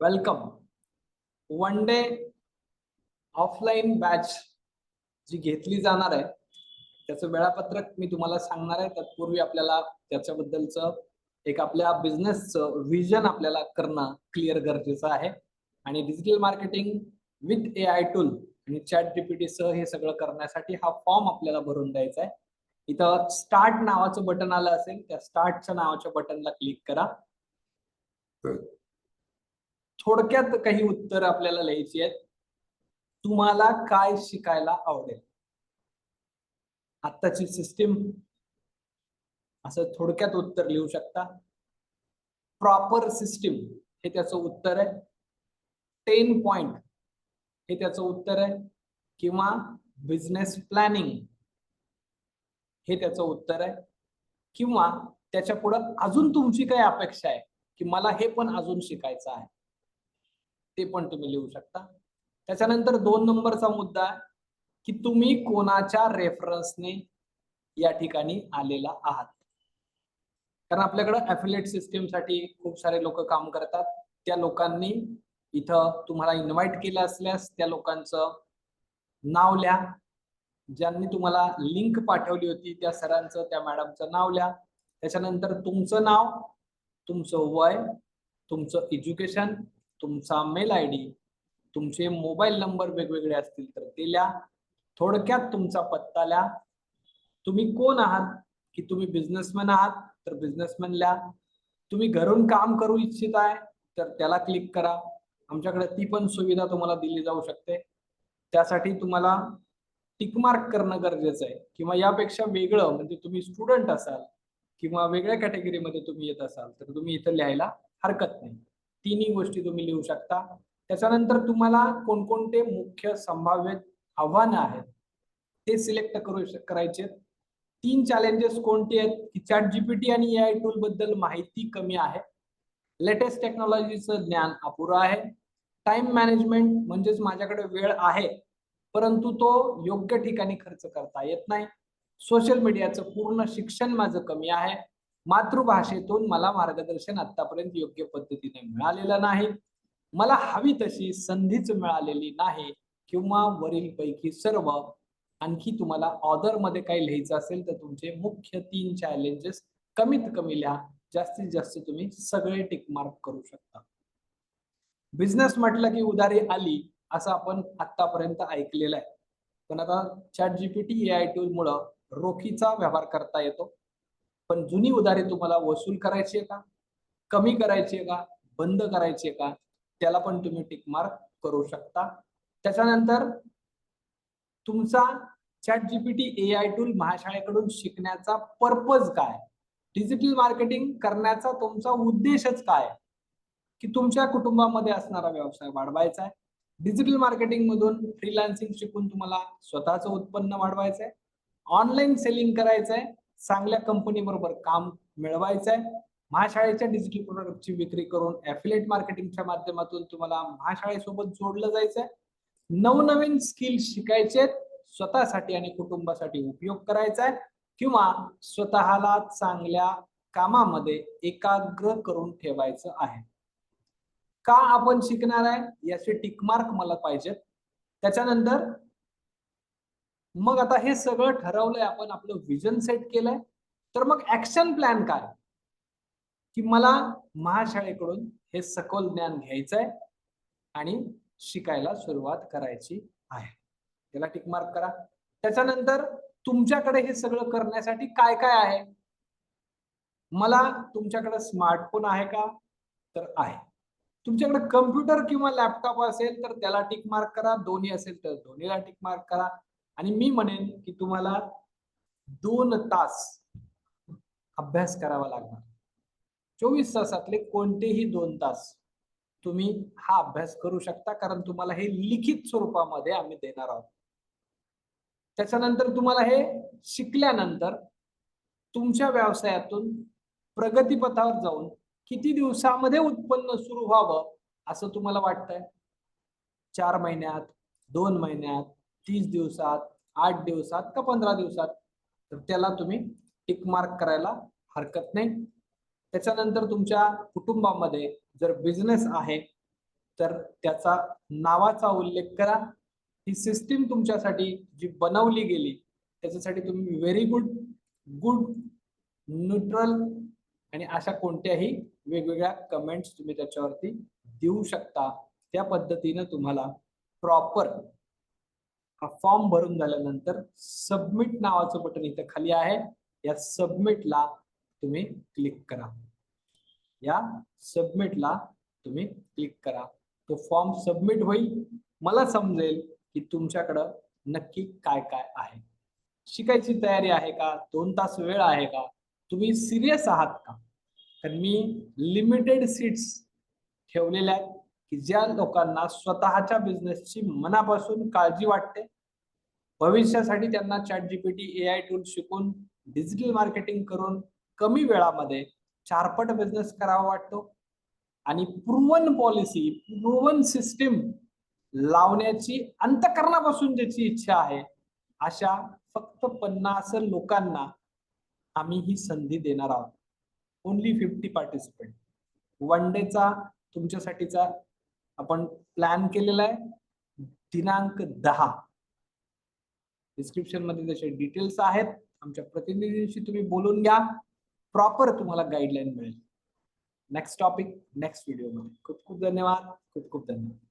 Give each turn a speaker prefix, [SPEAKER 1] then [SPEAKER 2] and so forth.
[SPEAKER 1] Welcome one day offline batch जी घेतली जाणार आहे त्याचं वेळापत्रक मी तुम्हाला सांगणार आहे. तत्पूर्वी आपल्याला त्याच्याबद्दलचं एक आपल्या बिझनेसचं विजन आपल्याला करणं क्लिअर गरजेचं आहे. आणि digital marketing with A I tool आणि चॅट जीपीटी सह हे सगळं करण्यासाठी हा फॉर्म आपल्याला भरून द्यायचा आहे. इथं स्टार्ट नावाचं बटन आलं असेल त्या स्टार्टच्या नावाच्या बटनला क्लिक करा. थोडक्यात काही उत्तर आपल्याला लिहायची आहेत. तुम्हाला काय शिकायला आवडेल? आत्ताची सिस्टीम असं थोडक्यात उत्तर लिहू शकता. प्रॉपर सिस्टीम हे त्याचं उत्तर आहे. टेन पॉइंट हे त्याचं उत्तर आहे. किंवा बिझनेस प्लॅनिंग हे त्याचं उत्तर आहे. किंवा त्याच्या पुढं अजून तुमची काय अपेक्षा आहे की मला हे पण अजून शिकायचं आहे. ते पण तुम्ही लिहू शकता. त्याच्यानंतर दोन नंबरचा मुद्दा आहे की तुम्ही कोणाच्या रेफरन्सने या ठिकाणी आलेला आहात? कारण आपल्याकडं अफिलेट सिस्टीमसाठी खूप सारे लोक काम करतात. त्या लोकांनी इथं तुम्हाला इन्व्हाइट केलं असल्यास त्या लोकांचं नाव लिहा. ज्यांनी तुम्हाला लिंक पाठवली होती त्या सरांचं त्या मॅडमचं नाव लिहा. त्याच्यानंतर तुमचं नाव तुमचं वय तुमचं एज्युकेशन तुमचा मेल आय डी तुमचे मोबाईल नंबर वेगवेगळे असतील तर ते लिहा थोडक्यात तुमचा पत्ता लिहा तुम्ही कोण आहात? की तुम्ही बिझनेसमॅन आहात? तर बिझनेसमॅन लिहा तुम्ही घरून काम करू इच्छित आहे? तर त्याला क्लिक करा. आमच्याकडे ती पण सुविधा तुम्हाला दिली जाऊ शकते. त्यासाठी तुम्हाला टिकमार्क करणं गरजेचं आहे. किंवा यापेक्षा वेगळं म्हणजे तुम्ही स्टुडंट असाल किंवा वेगळ्या कॅटेगरीमध्ये तुम्ही येत असाल तर तुम्ही इथं लिहायला हरकत नाही. तिन्ही गोष्टी तुम्ही लिहू शकता. त्याच्यानंतर तुम्हाला कोणकोणते मुख्य संभाव्य आव्हानं आहेत ते सिलेक्ट करू करायचे तीन चॅलेंजेस कोणते आहेत? की चॅट जीपीटी आणि ए आय टूल बद्दल माहिती कमी आहे. लेटेस्ट टेक्नॉलॉजीचं ज्ञान अपुरं आहे. टाइम मॅनेजमेंट म्हणजेच माझ्याकडे वेळ आहे परंतु तो योग्य ठिकाणी खर्च करता येत नाही. सोशल मीडियाचं पूर्ण शिक्षण माझं कमी आहे. मातृभाषेतून मला मार्गदर्शन आतापर्यंत योग्य पद्धतीने मिळालेलं नाही. मला हवी तशी संधीच मिळालेली नाही किंवा वरीलपैकी सर्व आणखी तुम्हाला ऑर्डरमध्ये काही लिहायचं असेल तर तुमचे मुख्य तीन चॅलेंजेस कमीत कमी लिहा. जास्तीत जास्त तुम्ही सगळे टिक मार्क करू शकता. बिझनेस म्हटलं की उधारी आली असं आपण आतापर्यंत ऐकलेलं आहे. पण आता chat GPT A I tool मुळे रोखीचा व्यवहार करता येतो. पण जुनी उधारी तुम्हाला वसूल करायची आहे का? कमी करायची आहे का? बंद करायची आहे का? त्याला पण तुम्ही टिक मार्क करू शकता. त्याच्यानंतर तुमचा chat GPT A I tool महाशाळेकडून शिकण्याचा पर्पज काय? डिजिटल मार्केटिंग करण्याचा तुमचा उद्देशच काय? की तुमच्या कुटुंबामध्ये असणारा व्यवसाय वाढवायचा आहे. डिजिटल मार्केटिंग मधून फ्रीलान्सिंग शिकून तुम्हाला स्वतःचं उत्पन्न वाढवायचं आहे. ऑनलाईन सेलिंग करायचं आहे. चांगल्या कंपनी बरोबर काम मिळवायचं आहे महाशाळेच्या डिजिटल प्रोडक्टची विक्री करून ऍफिलेट मार्केटिंगच्या माध्यमातून तुम्हाला महाशाळेसोबत जोडलं जायचंय. नवनवीन स्किल शिकायचे स्वतःसाठी आणि कुटुंबासाठी उपयोग करायचा आहे किंवा स्वतःला चांगल्या कामामध्ये एकाग्र करून ठेवायचं आहे. का आपण शिकणार आहे? याचे टिकमार्क मला पाहिजेत. त्याच्यानंतर मग आता हे सगळं ठरवलंय आपण आपलं विजन सेट केलंय. तर मग ऍक्शन प्लॅन काय? की मला महाशाळेकडून हे सखोल ज्ञान घ्यायचंय आणि शिकायला सुरुवात करायची आहे. त्याला टिक मार्क करा. त्याच्यानंतर तुमच्याकडे हे सगळं करण्यासाठी काय काय आहे? मला तुमच्याकडे स्मार्टफोन आहे का? तर आहे. तुमच्याकडे कम्प्युटर किंवा लॅपटॉप असेल तर त्याला टिक मार्क करा. दोन्ही असेल तर दोन्हीला टिक मार्क करा. आणि मी म्हणेन की तुम्हाला दोन तास अभ्यास करावा लागणार. चोवीस तासातले कोणतेही दोन तास तुम्ही हा अभ्यास करू शकता कारण तुम्हाला हे लिखित स्वरूपामध्ये आम्ही देणार आहोत. त्याच्यानंतर तुम्हाला हे शिकल्यानंतर तुमच्या व्यवसायातून प्रगतीपथावर जाऊन किती दिवसामध्ये उत्पन्न सुरू व्हावं असं तुम्हाला वाटतंय? चार महिन्यात दोन महिन्यात तीस दिवसात आठ दिवसात का पंधरा दिवसात? तर त्याला तुम्ही टिक मार्क करायला हरकत नाही. त्याच्यानंतर तुमच्या कुटुंबामध्ये जर बिझनेस आहे तर त्याचा नावाचा उल्लेख करा. ही सिस्टीम तुमच्यासाठी जी बनवली गेली त्याच्यासाठी तुम्ही व्हेरी गुड गुड न्यूट्रल आणि अशा कोणत्याही वेगवेगळ्या कमेंट्स तुम्ही त्याच्यावरती देऊ शकता. त्या पद्धतीनं तुम्हाला प्रॉपर हा फॉर्म भरून झाल्यानंतर सबमिट नावाचं बटन इथं खाली आहे. या सबमिटला तुम्ही क्लिक करा. या सबमिटला तुम्ही क्लिक करा. तो फॉर्म सबमिट होईल. मला समजेल की तुमच्याकडं नक्की काय काय आहे. शिकायची तयारी आहे का? दोन तास वेळ आहे का? तुम्ही सिरियस आहात का? तर मी लिमिटेड सीट्स ठेवलेल्या आहेत. की ज्या लोकांना स्वतःच्या बिझनेसची मनापासून काळजी वाटते भविष्यासाठी त्यांना chat GPT A I tool शिकून डिजिटल मार्केटिंग करून कमी वेळामध्ये चारपट बिझनेस करावा वाटतो. आणि प्रूवन पॉलिसी प्रूवन सिस्टीम लावण्याची अंतकरणापासून ज्याची इच्छा आहे अशा फक्त पन्नास लोकांना आम्ही ही संधी देणार आहोत. ओनली फिफ्टी पार्टिसिपेंट वन डेचा तुमच्यासाठीचा आपण प्लॅन केलेला आहे. दिनांक दहा. डिस्क्रिप्शनमध्ये त्याचे डिटेल्स आहेत आमच्या प्रतिनिधींशी तुम्ही बोलून घ्या. प्रॉपर तुम्हाला गाईडलाईन मिळेल. नेक्स्ट टॉपिक नेक्स्ट व्हिडिओमध्ये. खूप खूप धन्यवाद. खूप खूप धन्यवाद.